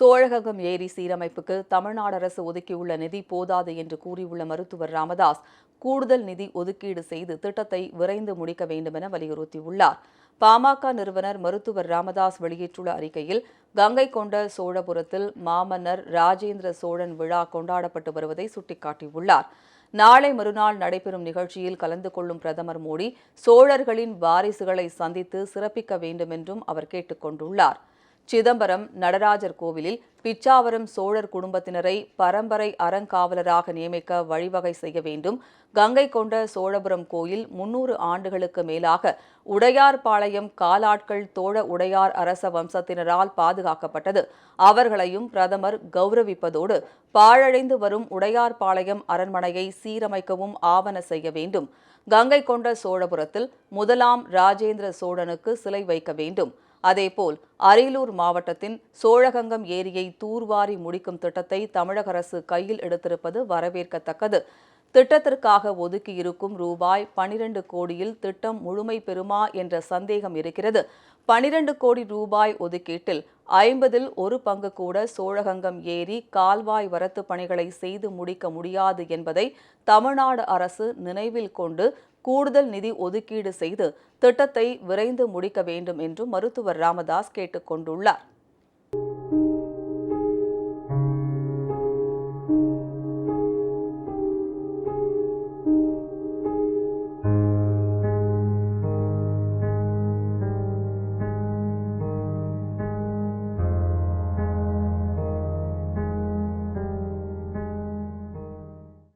சோழகங்கம் ஏரி சீரமைப்புக்கு தமிழ்நாடு அரசு ஒதுக்கியுள்ள நிதி போதாது என்று கூறியுள்ள மருத்துவர் ராமதாஸ் கூடுதல் நிதி ஒதுக்கீடு செய்து திட்டத்தை விரைந்து முடிக்க வேண்டுமென வலியுறுத்தியுள்ளார். பாமக நிறுவனர் மருத்துவர் ராமதாஸ் வெளியிட்டுள்ள அறிக்கையில் கங்கை கொண்ட சோழபுரத்தில் மாமன்னர் ராஜேந்திர சோழன் விழா கொண்டாடப்பட்டு வருவதை சுட்டிக்காட்டியுள்ளார். நாளை மறுநாள் நடைபெறும் நிகழ்ச்சியில் கலந்து கொள்ளும் பிரதமர் மோடி சோழர்களின் வாரிசுகளை சந்தித்து சிறப்பிக்க வேண்டும் என்றும் அவர் கேட்டுக் கொண்டுள்ளார். சிதம்பரம் நடராஜர் கோவிலில் பிச்சாவரம் சோழர் குடும்பத்தினரை பரம்பரை அறங்காவலராக நியமிக்க வழிவகை செய்ய வேண்டும். கங்கை கொண்ட சோழபுரம் கோயில் முன்னூறு ஆண்டுகளுக்கு மேலாக உடையார்பாளையம் காலாட்கள் தோழ உடையார் அரச வம்சத்தினரால் பாதுகாக்கப்பட்டது. அவர்களையும் பிரதமர் கௌரவிப்பதோடு பாழடைந்து வரும் உடையார்பாளையம் அரண்மனையை சீரமைக்கவும் ஆவண செய்ய வேண்டும். கங்கை கொண்ட சோழபுரத்தில் முதலாம் ராஜேந்திர சோழனுக்கு சிலை வைக்க வேண்டும். அதேபோல் அரியலூர் மாவட்டத்தின் சோழகங்கம் ஏரியை தூர்வாரி முடிக்கும் திட்டத்தை தமிழக அரசு கையில் எடுத்திருப்பது வரவேற்கத்தக்கது. திட்டத்திற்காக ஒதுக்கியிருக்கும் ரூபாய் பனிரெண்டு கோடியில் திட்டம் முழுமை பெறுமா என்ற சந்தேகம் இருக்கிறது. பனிரெண்டு கோடி ரூபாய் ஒதுக்கீட்டில் ஐம்பதில் ஒரு பங்கு கூட சோழகங்கம் ஏரி கால்வாய் வரத்து பணிகளை செய்து முடிக்க முடியாது என்பதை தமிழ்நாடு அரசு நினைவில் கொண்டு கூடுதல் நிதி ஒதுக்கீடு செய்து திட்டத்தை விரைந்து முடிக்க வேண்டும் என்றும் மருத்துவர் ராமதாஸ் கேட்டுக் கொண்டுள்ளார்